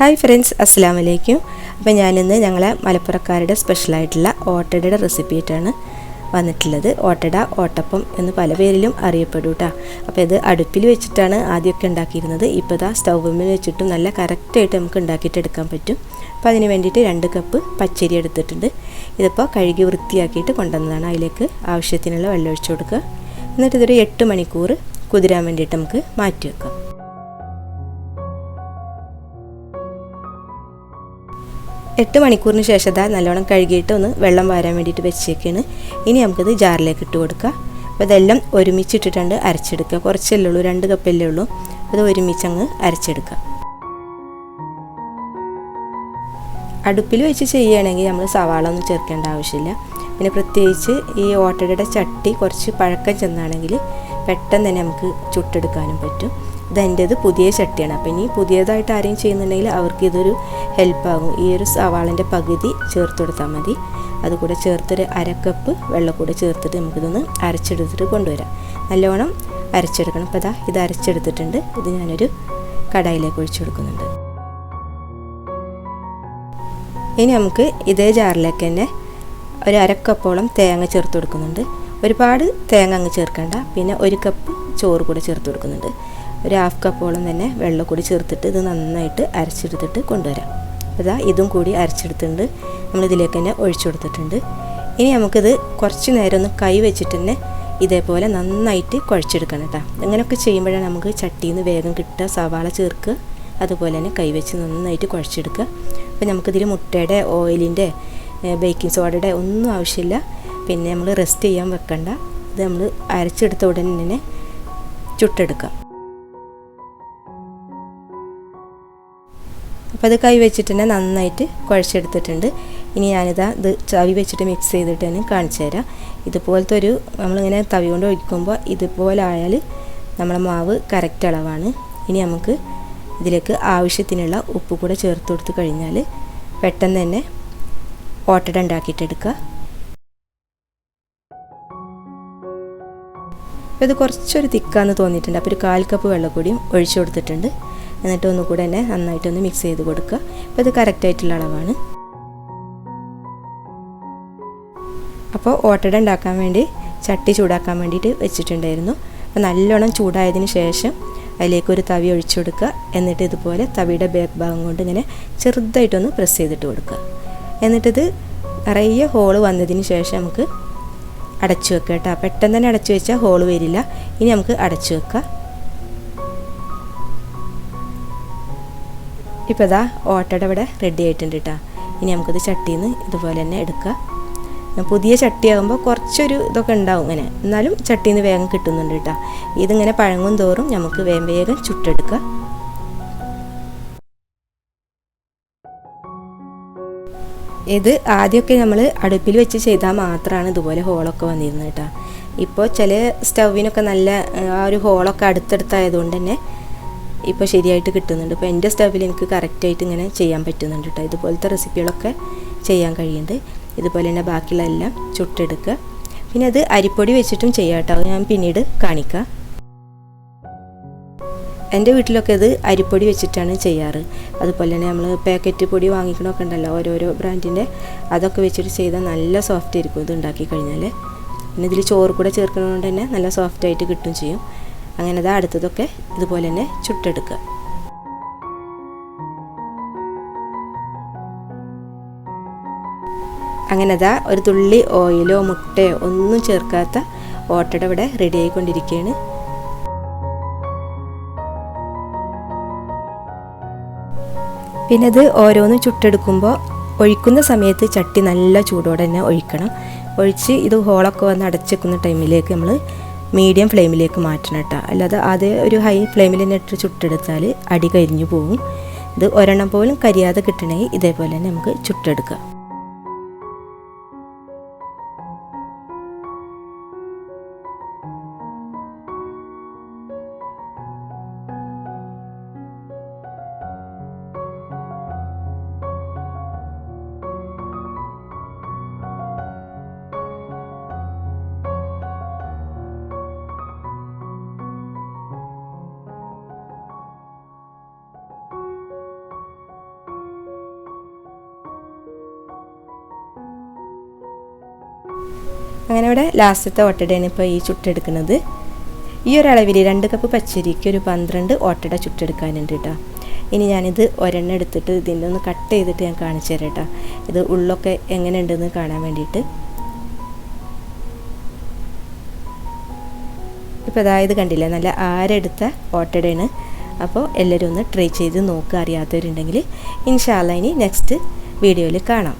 Hi friends അസ്സാം വലൈക്കും അപ്പോൾ ഞാനിന്ന് ഞങ്ങളെ മലപ്പുറക്കാരുടെ സ്പെഷ്യലായിട്ടുള്ള ഓട്ടടയുടെ റെസിപ്പി ആയിട്ടാണ് വന്നിട്ടുള്ളത്. ഓട്ടട ഓട്ടപ്പം എന്ന് പല പേരിലും അറിയപ്പെടും കേട്ടോ അപ്പോൾ ഇത് അടുപ്പിൽ വെച്ചിട്ടാണ് ആദ്യമൊക്കെ ഉണ്ടാക്കിയിരുന്നത്. ഇപ്പോൾ ഇതാ സ്റ്റൗവിൽ വെച്ചിട്ടും നല്ല കറക്റ്റായിട്ട് നമുക്ക് ഉണ്ടാക്കിയിട്ട് എടുക്കാൻ പറ്റും. അപ്പോൾ അതിന് വേണ്ടിയിട്ട് രണ്ട് കപ്പ് പച്ചരി എടുത്തിട്ടുണ്ട്. ഇതിപ്പോൾ കഴുകി വൃത്തിയാക്കിയിട്ട് കൊണ്ടുവന്നതാണ്. അതിലേക്ക് ആവശ്യത്തിനുള്ള വെള്ളം ഒഴിച്ചു കൊടുക്കുക. എന്നിട്ട് ഇതൊരു എട്ട് മണിക്കൂർ കുതിരാൻ വേണ്ടിയിട്ട് നമുക്ക് മാറ്റി വെക്കാം. എട്ട് മണിക്കൂറിന് ശേഷം ദാ നല്ലോണം കഴുകിയിട്ട് ഒന്ന് വെള്ളം വാരാൻ വേണ്ടിയിട്ട് വെച്ചേക്കാണ്. ഇനി നമുക്കിത് ജാറിലേക്ക് ഇട്ട് കൊടുക്കുക അപ്പോൾ ഇതെല്ലാം ഒരുമിച്ചിട്ടിട്ടുണ്ട് അരച്ചെടുക്കുക. കുറച്ചല്ലേ ഉള്ളൂ രണ്ട് കപ്പല്ലേ ഉള്ളൂ. അത് ഒരുമിച്ച് അങ്ങ് അരച്ചെടുക്കുക. അടുപ്പിൽ വെച്ച് ചെയ്യുകയാണെങ്കിൽ നമ്മൾ സവാള ഒന്നും ചേർക്കേണ്ട ആവശ്യമില്ല. പിന്നെ പ്രത്യേകിച്ച് ഈ ഓട്ടടയുടെ ചട്ടി കുറച്ച് പഴക്കം ചെന്നാണെങ്കിൽ പെട്ടെന്ന് തന്നെ നമുക്ക് ചുട്ടെടുക്കാനും പറ്റും. ഇതെന്റേത് പുതിയ ചട്ടിയാണ്. അപ്പം ഇനി പുതിയതായിട്ട് ആരെയും ചെയ്യുന്നുണ്ടെങ്കിൽ അവർക്ക് ഇതൊരു ഹെൽപ്പാകും ഈ ഒരു സവാളിന്റെ പകുതി ചേർത്ത് കൊടുത്താൽ മതി. അതുകൂടെ ചേർത്തൊരു അരക്കപ്പ് വെള്ളം കൂടെ ചേർത്തിട്ട് നമുക്കിതൊന്ന് അരച്ചെടുത്തിട്ട് കൊണ്ടുവരാം. നല്ലോണം അരച്ചെടുക്കണം. അപ്പോൾ ഇതാ ഇത് അരച്ചെടുത്തിട്ടുണ്ട്. ഇത് ഞാനൊരു കടായിലേക്ക് ഒഴിച്ചു കൊടുക്കുന്നുണ്ട്. ഇനി നമുക്ക് ഇതേ ജാറിലേക്ക് തന്നെ ഒരു അരക്കപ്പോളം തേങ്ങ ചേർത്ത് കൊടുക്കുന്നുണ്ട്. ഒരുപാട് തേങ്ങ അങ്ങ് ചേർക്കണ്ട. പിന്നെ ഒരു കപ്പ് ചോറ് കൂടെ ചേർത്ത് കൊടുക്കുന്നുണ്ട്. ഒരു ഹാഫ് കപ്പോളം തന്നെ വെള്ളം കൂടി ചേർത്തിട്ട് ഇത് നന്നായിട്ട് അരച്ചെടുത്തിട്ട് കൊണ്ടുവരാം. അതാ ഇതും കൂടി അരച്ചെടുത്തിട്ടുണ്ട്. നമ്മളിതിലേക്ക് തന്നെ ഒഴിച്ചു കൊടുത്തിട്ടുണ്ട്. ഇനി നമുക്കിത് കുറച്ച് നേരം ഒന്ന് കൈ വെച്ചിട്ട് തന്നെ ഇതേപോലെ നന്നായിട്ട് കുഴച്ചെടുക്കണം കേട്ടോ. അങ്ങനെയൊക്കെ ചെയ്യുമ്പോഴാണ് നമുക്ക് ചട്ടിയിൽ നിന്ന് വേഗം കിട്ടുക സവാള ചേർക്കുക അതുപോലെ തന്നെ കൈവച്ച് നന്നായിട്ട് കുഴച്ചെടുക്കുക. അപ്പോൾ നമുക്കിതിൽ മുട്ടയുടെ ഓയിലിന്റെ ബേക്കിംഗ് സോഡയുടെ ഒന്നും ആവശ്യമില്ല. പിന്നെ നമ്മൾ റെസ്റ്റ് ചെയ്യാൻ വെക്കണ്ട. ഇത് നമ്മൾ അരച്ചെടുത്ത ഉടനെ തന്നെ ചുട്ടെടുക്കാം അപ്പോൾ അത് കൈ വെച്ചിട്ട് തന്നെ നന്നായിട്ട് കുഴച്ചെടുത്തിട്ടുണ്ട്. ഇനി ഞാനിതാ ഇത് ചവി വെച്ചിട്ട് മിക്സ് ചെയ്തിട്ട് തന്നെ കാണിച്ചു തരാം. ഇതുപോലത്തെ ഒരു നമ്മളിങ്ങനെ തവി കൊണ്ട് ഒഴിക്കുമ്പോൾ ഇതുപോലെ ആയാൽ നമ്മളെ മാവ് കറക്റ്റ് അളവാണ്. ഇനി നമുക്ക് ഇതിലേക്ക് ആവശ്യത്തിനുള്ള ഉപ്പ് കൂടെ ചേർത്ത് കൊടുത്ത് കഴിഞ്ഞാൽ പെട്ടെന്ന് തന്നെ ഓട്ടട ഉണ്ടാക്കിയിട്ടെടുക്കുക അപ്പോൾ ഇത് കുറച്ചൊരു തിക്കാന്ന് തോന്നിയിട്ടുണ്ട്. അപ്പോൾ ഒരു കാൽ കപ്പ് വെള്ളം കൂടിയും ഒഴിച്ചു കൊടുത്തിട്ടുണ്ട്. എന്നിട്ട് ഒന്നുകൂടെ തന്നെ നന്നായിട്ടൊന്ന് മിക്സ് ചെയ്ത് കൊടുക്കുക. അപ്പോൾ ഇത് കറക്റ്റായിട്ടുള്ള അളവാണ്. അപ്പോൾ ഓട്ടട ഉണ്ടാക്കാൻ വേണ്ടി ചട്ടി ചൂടാക്കാൻ വേണ്ടിയിട്ട് വെച്ചിട്ടുണ്ടായിരുന്നു. അപ്പോൾ നല്ലോണം ചൂടായതിന് ശേഷം അതിലേക്കൊരു തവി ഒഴിച്ചു കൊടുക്കുക. എന്നിട്ട് ഇതുപോലെ തവിയുടെ ബാക്ക് ഭാഗം കൊണ്ട് ഇങ്ങനെ ചെറുതായിട്ടൊന്ന് പ്രസ് ചെയ്തിട്ട് കൊടുക്കുക. എന്നിട്ടിത് നിറയെ ഹോൾ വന്നതിന് ശേഷം നമുക്ക് അടച്ചു വെക്കുക കേട്ടോ. പെട്ടെന്ന് തന്നെ അടച്ചു വെച്ചാൽ ഹോൾ വരില്ല. ഇനി നമുക്ക് അടച്ചു വെക്കാം. ഇപ്പോൾ ഇതാ ഓട്ടയുടെ ഇവിടെ റെഡി ആയിട്ടുണ്ട് കേട്ടോ ഇനി നമുക്കിത് ചട്ടിയിൽ നിന്ന് ഇതുപോലെ തന്നെ എടുക്കുക പുതിയ ചട്ടിയാകുമ്പോൾ കുറച്ചൊരു ഇതൊക്കെ ഉണ്ടാവും ഇങ്ങനെ. എന്നാലും ചട്ടിയിൽ നിന്ന് വേഗം കിട്ടുന്നുണ്ട് കേട്ടോ ഇതിങ്ങനെ പഴങ്ങും തോറും നമുക്ക് വേഗം വേഗം ചുട്ടെടുക്കുക ഇത് ആദ്യമൊക്കെ നമ്മൾ അടുപ്പിൽ വെച്ച് ചെയ്താൽ മാത്രമാണ് ഇതുപോലെ ഹോളൊക്കെ വന്നിരുന്നത് കേട്ടോ ഇപ്പോൾ ചില സ്റ്റൗവിനൊക്കെ നല്ല ആ ഒരു ഹോളൊക്കെ അടുത്തടുത്തായതുകൊണ്ട് തന്നെ ഇപ്പോൾ ശരിയായിട്ട് കിട്ടുന്നുണ്ട്. ഇപ്പോൾ എന്റെ സ്റ്റവിൽ എനിക്ക് കറക്റ്റായിട്ട് ഇങ്ങനെ ചെയ്യാൻ പറ്റുന്നുണ്ട് കേട്ടോ ഇതുപോലത്തെ റെസിപ്പികളൊക്കെ ചെയ്യാൻ കഴിയുന്നുണ്ട്. ഇതുപോലെ തന്നെ ബാക്കിയുള്ള എല്ലാം ചുട്ടെടുക്കുക. പിന്നെ അത് അരിപ്പൊടി വെച്ചിട്ടും ചെയ്യാം കേട്ടോ ഞാൻ പിന്നീട് കാണിക്കാം. എന്റെ വീട്ടിലൊക്കെ ഇത് അരിപ്പൊടി വെച്ചിട്ടാണ് ചെയ്യാറ്. അതുപോലെ തന്നെ നമ്മൾ പാക്കറ്റ് പൊടി വാങ്ങിക്കണമൊക്കെ ഉണ്ടല്ലോ ഓരോരോ ബ്രാൻഡിന്റെ അതൊക്കെ വെച്ചിട്ട് ചെയ്താൽ നല്ല സോഫ്റ്റ് ആയിരിക്കും ഇത് ഉണ്ടാക്കി കഴിഞ്ഞാൽ പിന്നെ ഇതിൽ ചോറ് കൂടെ ചേർക്കുന്നതുകൊണ്ട് തന്നെ നല്ല സോഫ്റ്റ് ആയിട്ട് കിട്ടും ചെയ്യും. അങ്ങനെ ഇതാ അടുത്തതൊക്കെ ഇതുപോലെ തന്നെ ചുട്ടെടുക്കുക. അങ്ങനെ ഇതാ ഒരു തുള്ളി ഓയിലോ മുട്ടയോ ഒന്നും ചേർക്കാത്ത ഓട്ടയുടെ ഇവിടെ റെഡി ആയിക്കൊണ്ടിരിക്കുകയാണ് പിന്നെ ഇത് ഓരോന്നും ചുട്ടെടുക്കുമ്പോൾ ഒഴിക്കുന്ന സമയത്ത് ചട്ടി നല്ല ചൂടോടെ തന്നെ ഒഴിക്കണം. ഒഴിച്ച് ഇത് ഹോളൊക്കെ വന്ന് അടച്ചെക്കുന്ന ടൈമിലേക്ക് നമ്മൾ മീഡിയം ഫ്ലെയിമിലേക്ക് മാറ്റണം കേട്ടോ. അല്ലാതെ അത് ഒരു ഹൈ ഫ്ലെയിമിൽ തന്നെ ഇട്ട് ചുട്ടെടുത്താൽ അടി കരിഞ്ഞു പോകും ഇത് ഒരെണ്ണം പോലും കരിയാതെ കിട്ടണമെങ്കിൽ ഇതേപോലെ തന്നെ നമുക്ക് ചുട്ടെടുക്കാം. അങ്ങനെ ഇവിടെ ലാസ്റ്റത്തെ ഓട്ടടയാണ് ഇപ്പോൾ ഈ ചുട്ടെടുക്കുന്നത്. ഈ ഒരളവിൽ രണ്ട് കപ്പ് പച്ചരിക്ക് ഒരു പന്ത്രണ്ട് ഓട്ടട ചുട്ടെടുക്കാനുണ്ട് കേട്ടോ. ഇനി ഞാനിത് ഒരെണ്ണം എടുത്തിട്ട് ഇതിന്റെ ഒന്ന് കട്ട് ചെയ്തിട്ട് ഞാൻ കാണിച്ചു തരാം കേട്ടോ. ഇത് ഉള്ളൊക്കെ എങ്ങനെ ഉണ്ടെന്ന് കാണാൻ വേണ്ടിയിട്ട്. ഇപ്പോൾ അതായത് കണ്ടില്ല നല്ല ആരെടുത്ത ഓട്ടടയാണ്. അപ്പോൾ എല്ലാവരും ഒന്ന് ട്രൈ ചെയ്ത് നോക്കുക അറിയാത്തവരുണ്ടെങ്കിൽ ഇൻഷാല്ല ഇനി നെക്സ്റ്റ് വീഡിയോയിൽ കാണാം.